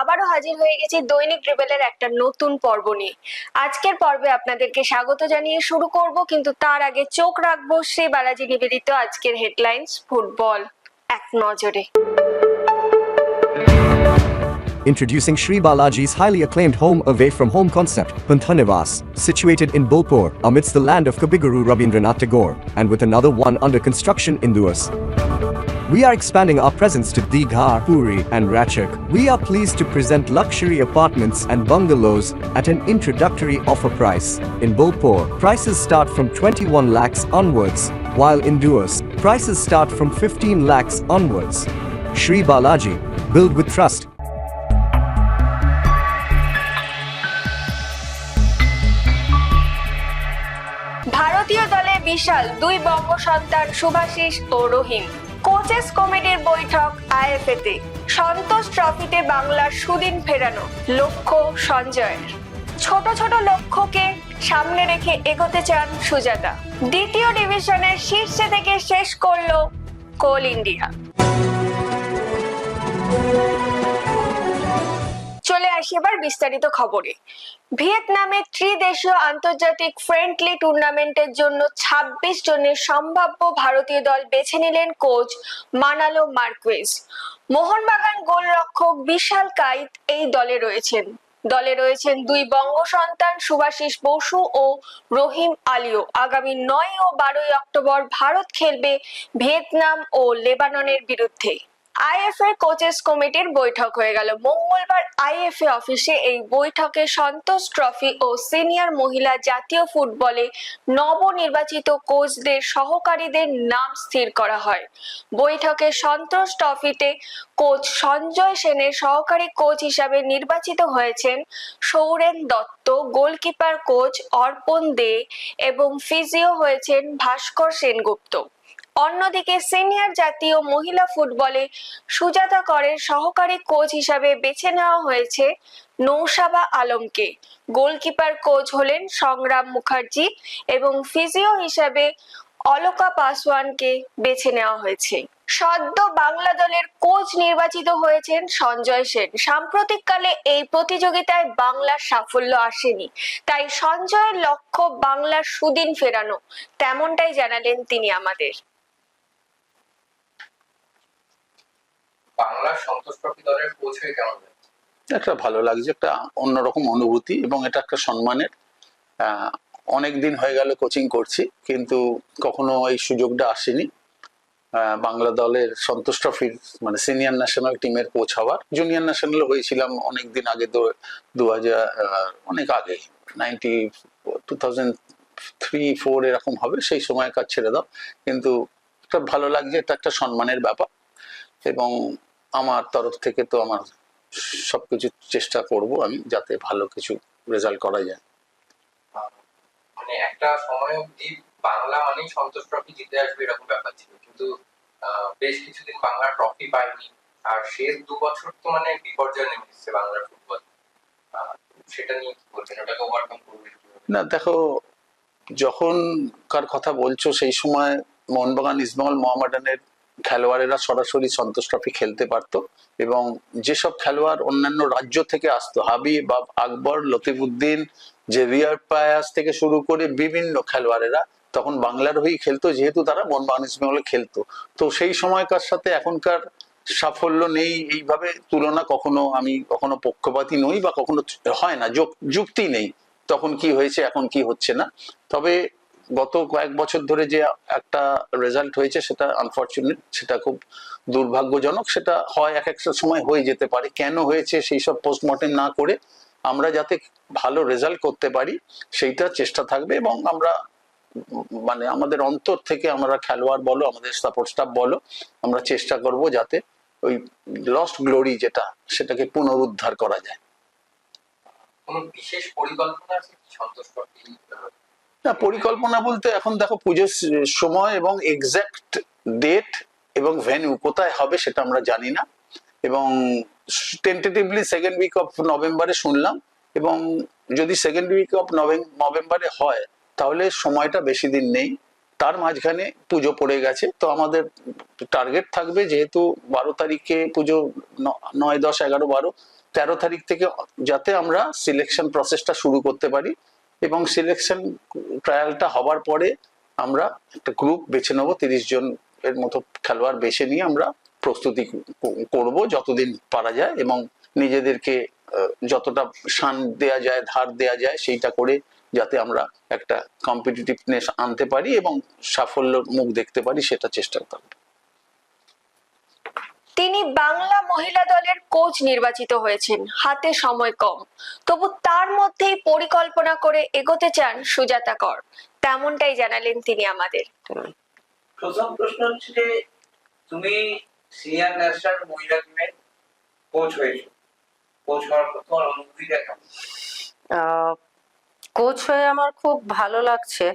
আবারও হাজির হয়ে গেছি দৈনিক রেবেলের একটা নতুন পর্ব নিয়ে আজকের পর্বে আপনাদেরকে স্বাগত জানিয়ে শুরু করব কিন্তু তার আগে চোখ রাখব শ্রী বালাজি নিবেদিত আজকের হেডলাইন্স ফুটবল এক নজরে Introducing Sri Balaji's highly acclaimed home away from home concept, Panthanivas, situated in Bolpur, amidst the land of Kabiguru Rabindranath Tagore, and with another one under construction in Duas. We are expanding our presence to Digha, Puri, and Ratchak. We are pleased to present luxury apartments and bungalows at an introductory offer price. In Bolpur, prices start from 21 lakhs onwards, while in Duas, prices start from 15 lakhs onwards. Sri Balaji, build with trust. ভারতীয় দলে বিশাল দুই বঙ্গ সন্তান শুভাশিস ও রহিম coaches কমিটির বৈঠক IFA তে সন্তোষ ট্রফিতে বাংলার সুদিন ফেরানো লক্ষ্য সঞ্জয়ের। ছোট ছোট লক্ষ্যকে সামনে রেখে এগোতে চান সুজাতা। দ্বিতীয় ডিভিশনের শীর্ষে থেকে শেষ করল কোল ইন্ডিয়া। চলে আসি এবার বিস্তারিত খবরে। ভিয়েতনামে ত্রিদেশীয় আন্তর্জাতিক ফ্রেন্ডলি টুর্নামেন্টের জন্য ২৬ জনের সম্ভাব্য ভারতীয় দল বেছে নিলেন কোচ মানালো মার্কুইজ। মোহনবাগান গোলরক্ষক বিশাল কাইত এই দলে রয়েছেন। দলে রয়েছেন দুই বঙ্গ সন্তান সুভাশিস বসু ও রহিম আলিও। আগামী নয় ও বারোই অক্টোবর ভারত খেলবে ভিয়েতনাম ও লেবাননের বিরুদ্ধে। আইএফএ কোচেস কমিটির বৈঠক হয়ে গেল। মঙ্গলবার আইএফএ অফিসে এই বৈঠকে সন্তোষ ট্রফি ও সিনিয়র মহিলা জাতীয় ফুটবলে নবনির্বাচিত কোচদের সহকারীদের নাম স্থির করা হয়। বৈঠকে সন্তোষ ট্রফিতে কোচ সঞ্জয় সেনের সহকারী কোচ হিসাবে নির্বাচিত হয়েছেন সৌরেন দত্ত, গোলকিপার কোচ অর্পণ দে এবং ফিজিও হয়েছেন ভাস্কর সেনগুপ্ত। অন্যদিকে সিনিয়র জাতীয় মহিলা ফুটবলে সুজাতা করের সহকারী কোচ হিসাবে বেছে নেওয়া হয়েছে নৌসাবা আলমকে। গোলকিপার কোচ হলেন সংগ্রাম মুখার্জি এবং ফিজিও হিসাবে অলকা পাসওয়ানকে বেছে নেওয়া হয়েছে। সদ্য বাংলা দলের কোচ নির্বাচিত হয়েছেন সঞ্জয় সেন। সাম্প্রতিককালে এই প্রতিযোগিতায় বাংলার সাফল্য আসেনি। তাই সঞ্জয়ের লক্ষ্য বাংলার সুদিন ফেরানো, তেমনটাই জানালেন তিনি আমাদের। বাংলার সন্তোষ ট্রফি দলের কোচ হয়ে কেমন? একটা ভালো লাগছে, একটা অন্যরকম অনুভূতি এবং এটা একটা সম্মানের অনেক দিন হয়ে গেল কোচিং করছি, কিন্তু কখনো এই সুযোগটা আসেনি। বাংলা দলের সন্তোষ ট্রফির মানে সিনিয়র ন্যাশনাল টিমের কোচ হওয়ার। জুনিয়র ন্যাশনাল হয়েছিলাম অনেক দিন আগে, দু হাজার অনেক আগে, ninety, two thousand three, four এরকম হবে, সেই সময় কাজ ছেড়ে দাও। কিন্তু একটা ভালো লাগছে, এটা একটা সম্মানের ব্যাপার এবং আমার তরফ থেকে তো আমার সবকিছু চেষ্টা করব আমি যাতে ভালো কিছু রেজাল্ট করা যায়। মানে একটা সময় অবধি বাংলা মানেই সন্তোষ ট্রফি জিতে আসবে এরকম ব্যাপার ছিল। কিন্তু বেশ কিছুদিন বাংলা ট্রফি পায়নি। আর শেষ দু বছর তো মানে বিপর্যয় নেমে এসেছে বাংলার ফুটবল সেটা নিয়ে কি বলছেন ওটাকে ওভারকাম করবে কীভাবে? না দেখো যখন কার কথা বলছো সেই সময় মোহনবাগান ইসমাইল মোহামেডানের খেলোয়াড়েরা সরাসরি সন্তোষ ট্রফি খেলতে পারতো এবং যেসব খেলোয়াড় অন্যান্য রাজ্য থেকে আসতো, হাবিব বাব আকবর, লতিফুদ্দিন জেভিয়ার পায়াস থেকে শুরু করে বিভিন্ন খেলোয়াড়েরা তখন বাংলার হয়েই খেলতো, যেহেতু তারা মোহনবাগান ইসমাইলে খেলতো। তো সেই সময়কার সাথে এখনকার সাফল্য নেই, এইভাবে তুলনা কখনো আমি কখনো পক্ষপাতী নই বা কখনো হয় না যুক্তি নেই, তখন কি হয়েছে, এখন কি হচ্ছে না। তবে গত কয়েক বছর ধরে যে একটা রেজাল্ট হয়েছে, সেটা আনফর্চুনেট সেটা খুব দুর্ভাগ্যজনক, সেটা হয় এক একটা সময় হয়ে যেতে পারে। কেন হয়েছে সেই সব পোস্টমর্টেম না করে আমরা যাতে ভালো রেজাল্ট করতে পারি, সেইটা চেষ্টা থাকবে এবং আমরা মানে আমাদের অন্তর থেকে আমরা খেলোয়াড় বলো, আমাদের সাপোর্ট স্টাফ বলো, আমরা চেষ্টা করব যাতে ওই লস্ট গ্লোরি যেটা, সেটাকে পুনরুদ্ধার করা যায়। বিশেষ পরিকল্পনা আছে সন্তোষ না পরিকল্পনা বলতে এখন দেখো পুজোর সময় এবং এক্সাক্ট ডেট এবং ভেন্যু কোথায় হবে সেটা আমরা জানি না। এবং টেন্টেটিভলি সেকেন্ড উইক অফ নভেম্বরে শুনলাম এবং যদি সেকেন্ড উইক অফ নভেম্বরে হয়, তাহলে সময়টা বেশি দিন নেই। তার মাঝখানে পুজো পড়ে গেছে। তো আমাদের টার্গেট থাকবে যেহেতু বারো তারিখে পুজো নয়, দশ, এগারো, বারো, তেরো তারিখ থেকে যাতে আমরা সিলেকশন প্রসেসটা শুরু করতে পারি। এবং সিলেকশন ট্রায়ালটা হবার পরে আমরা একটা গ্রুপ বেছে নেব, তিরিশ জন এর মতো খেলোয়াড় বেছে নিয়ে আমরা প্রস্তুতি করব যতদিন পারা যায় এবং নিজেদেরকে যতটা শান দেয়া যায়, ধার দেয়া যায় সেইটা করে যাতে আমরা একটা কম্পিটিটিভনেস আনতে পারি এবং সাফল্যের মুখ দেখতে পারি সেটা চেষ্টা করব। তিনি বাংলা মহিলা দলের কোচ নির্বাচিত হয়েছেন। হাতে সময় কম। তবু তার মধ্যেই পরিকল্পনা করে এগোতে চান সুজাতা কর। তেমনটাই জানালেন তিনি আমাদের। প্রথম প্রশ্ন হচ্ছে যে তুমি সিনিয়র ন্যাশনাল মহিলা টিমের কোচ হয়েছো। কোচ হওয়ার পর তোমার অনুভূতিটা কেমন কোচ হয়ে আমার খুব ভালো লাগছে।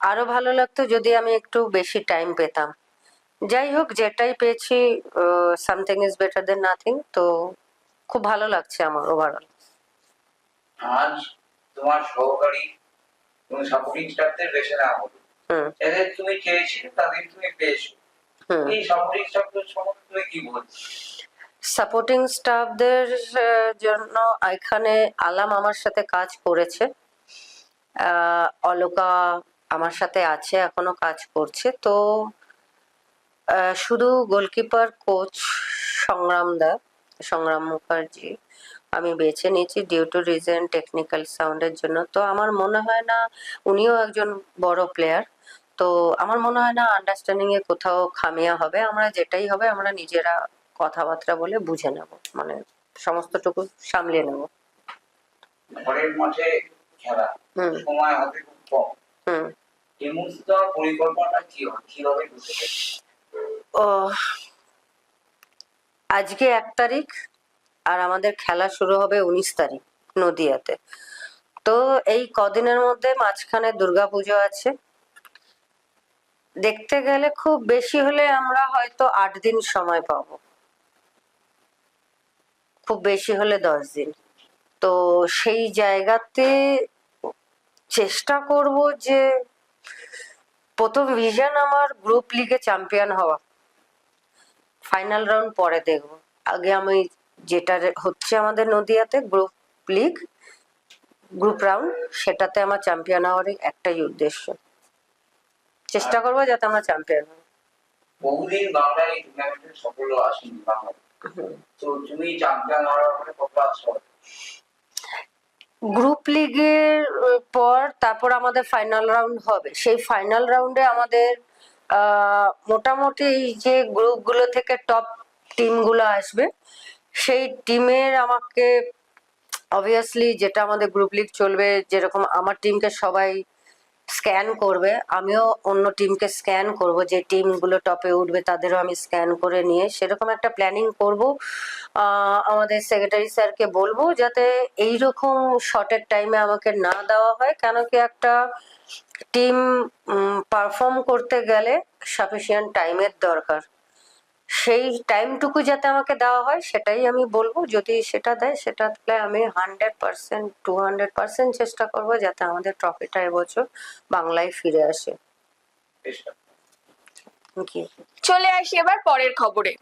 আরও ভালো লাগতো যদি আমি একটু বেশি টাইম পেতাম। যাই হোক যেটাই পেয়েছি something is better than nothing তো খুব ভালো লাগছে আমার ওভারঅল আজ তোমার সহকারী এবং সাপোর্টিং স্টাফদের বেছে নেওয়া হলো হুম। যাদের তুমি চেয়েছিলে তাদের তুমি পেয়েছ। এই সাপোর্টিং স্টাফদের সম্বন্ধে তুমি কি বলছো? সাপোর্টিং স্টাফদের জন্য এখানে আলাম আমার সাথে কাজ করেছে। অলোকা আমার সাথে আছে এখনও কাজ করছে। তো শুধু গোলকিপার কোচ সংগ্রাম দা সংগ্রাম মুখার্জি আমি বেছে নিয়েছি ডিউ টু রিজন টেকনিক্যাল সাউন্ডের জন্য। তো আমার মনে হয় না উনিও একজন বড় প্লেয়ার তো আমার মনে হয় না আন্ডারস্ট্যান্ডিং এ কোথাও খামিয়া হবে। আমরা যেটাই হবে আমরা নিজেরা কথাবার্তা বলে বুঝে নেব। মানে সমস্তটুকু সামলিয়ে নেব। ঘরের মাঠে খেলা। হুম। সময় হাতে খুব কম। হুম। এই মুহূর্তে পরিকল্পনাটা কি হয় কীভাবে আজকে এক তারিখ আর আমাদের খেলা শুরু হবে উনিশ তারিখ নদিয়াতে। তো এই কদিনের মধ্যে মাঝখানে দুর্গাপুজো আছে। দেখতে গেলে খুব বেশি হলে আমরা হয়তো আট দিন সময় পাব। খুব বেশি হলে দশ দিন। তো সেই জায়গাতে চেষ্টা করব যে প্রথম ভিশন আমার গ্রুপ লিগে চ্যাম্পিয়ন হওয়া। ফাইনাল রাউন্ড পরে দেখব। আগে আমি যেটা হচ্ছে আমাদের নদিয়াতে গ্রুপ লিগ গ্রুপ রাউন্ড সেটাতে আমার চ্যাম্পিয়ন হওয়ারই একটাই উদ্দেশ্য। চেষ্টা করব যাতে আমরা চ্যাম্পিয়ন হই। বহুদিন বাংলায় এই আসেনি বাংলায়। তো তুমি চ্যাম্পিয়ন হওয়ার পরে কত আসো গ্রুপ লিগের পর তারপর আমাদের ফাইনাল রাউন্ড হবে। সেই ফাইনাল রাউন্ডে আমাদের মোটামুটি এই যে গ্রুপগুলো থেকে টপ টিমগুলো আসবে, সেই টিমের আমাকে অবভিয়াসলি যেটা আমাদের গ্রুপ লিগ চলবে, যেরকম আমার টিমকে সবাই স্ক্যান করবে, আমিও অন্য টিমকে স্ক্যান করব, যে টিমগুলো টপে উঠবে তাদেরও আমি স্ক্যান করে নিয়ে সেরকম একটা প্ল্যানিং করব। আমাদের সেক্রেটারি স্যারকে বলব যাতে এইরকম শর্টের টাইমে আমাকে না দেওয়া হয়, কেন কি একটা টিম পারফর্ম করতে গেলে সাফিসিয়েন্ট টাইমের দরকার। সেই টাইমটুকু যাতে আমাকে দেওয়া হয়, সেটাই আমি বলব। যদি সেটা দেয়, সেটা তাহলে আমি hundred percent to hundred percent চেষ্টা করব যাতে আমাদের ট্রফিটা এবছর বাংলায় ফিরে আসে। চলে আসি এবার পরের খবরে।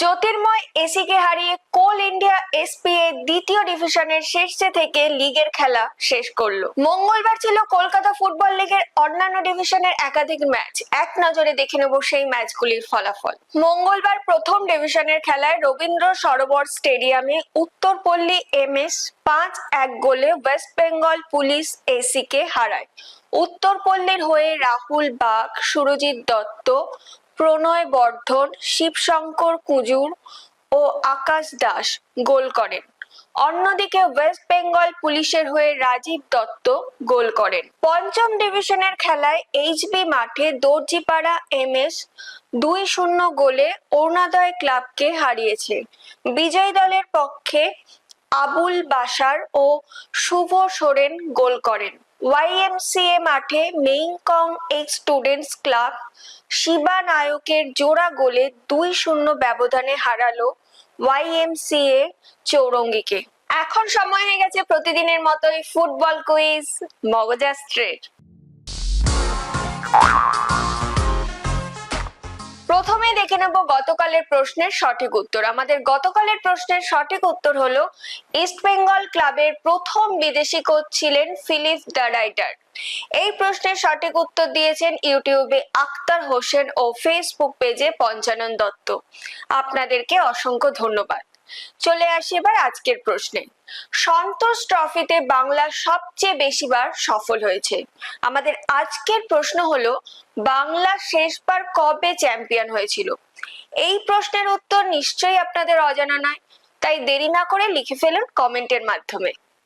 জ্যোতির্ময় এসিকে হারিয়ে কোল ইন্ডিয়া এসপিএ দ্বিতীয় ডিভিশনের শীর্ষে থেকে লিগের খেলা শেষ করল। মঙ্গলবার ছিল কলকাতা ফুটবল লিগের অন্যান্য ডিভিশনের একাধিক ম্যাচ। এক নজরে দেখে নেব সেই ম্যাচগুলির ফলাফল। মঙ্গলবার প্রথম ডিভিশনের খেলায় রবীন্দ্র সরোবর স্টেডিয়ামে উত্তরপল্লী এম এস পাঁচ এক গোলে ওয়েস্ট বেঙ্গল পুলিশ এসিকে হারায়। উত্তরপল্লীর হয়ে রাহুল বাগ সুরজিৎ দত্ত, প্রণয় বর্ধন, শিবশঙ্কর কুজুর ও আকাশ দাস গোল করেন। অন্যদিকে ওয়েস্ট বেঙ্গল পুলিশের হয়ে রাজীব দত্ত গোল করেন। পঞ্চম ডিভিশনের খেলায় এইচবি মাঠে দর্জিপাড়া এমএস দুই শূন্য গোলে অরুণোদয় ক্লাবকে হারিয়েছে। বিজয়ী দলের পক্ষে আবুল বাসার ও শুভ সোরেন গোল করেন। ওয়াইএমসিএ মাঠে মেইনকং এক্স স্টুডেন্টস ক্লাব শিবা নায়কের জোড়া গোলে দুই শূন্য ব্যবধানে হারালো ওয়াইএমসিএ চৌরঙ্গিকে। এখন সময় হয়ে গেছে প্রতিদিনের মতোই ফুটবল কুইজ মগজা স্ট্রেট প্রথমে দেখে নেব গতকালের প্রশ্নের সঠিক উত্তর। আমাদের গতকালের প্রশ্নের সঠিক উত্তর হলো, ইস্ট বেঙ্গল ক্লাবের প্রথম বিদেশি কোচ ছিলেন ফিলিপ দ্য রাইটার। এই প্রশ্নের সঠিক উত্তর দিয়েছেন ইউটিউবে আক্তার হোসেন ও ফেসবুক পেজে পঞ্চানন দত্ত। আপনাদেরকে অসংখ্য ধন্যবাদ। চলে আসি এবার আজকের প্রশ্নে। সন্তোষ ট্রফিতে বাংলা সবচেয়ে বেশিবার সফল হয়েছে। আমাদের আজকের প্রশ্ন হলো, বাংলা শেষবার কবে চ্যাম্পিয়ন হয়েছিল? এই প্রশ্নের উত্তর নিশ্চয়ই আপনাদের অজানা নয়, তাই দেরি না করে লিখে ফেলুন কমেন্টের মাধ্যমে।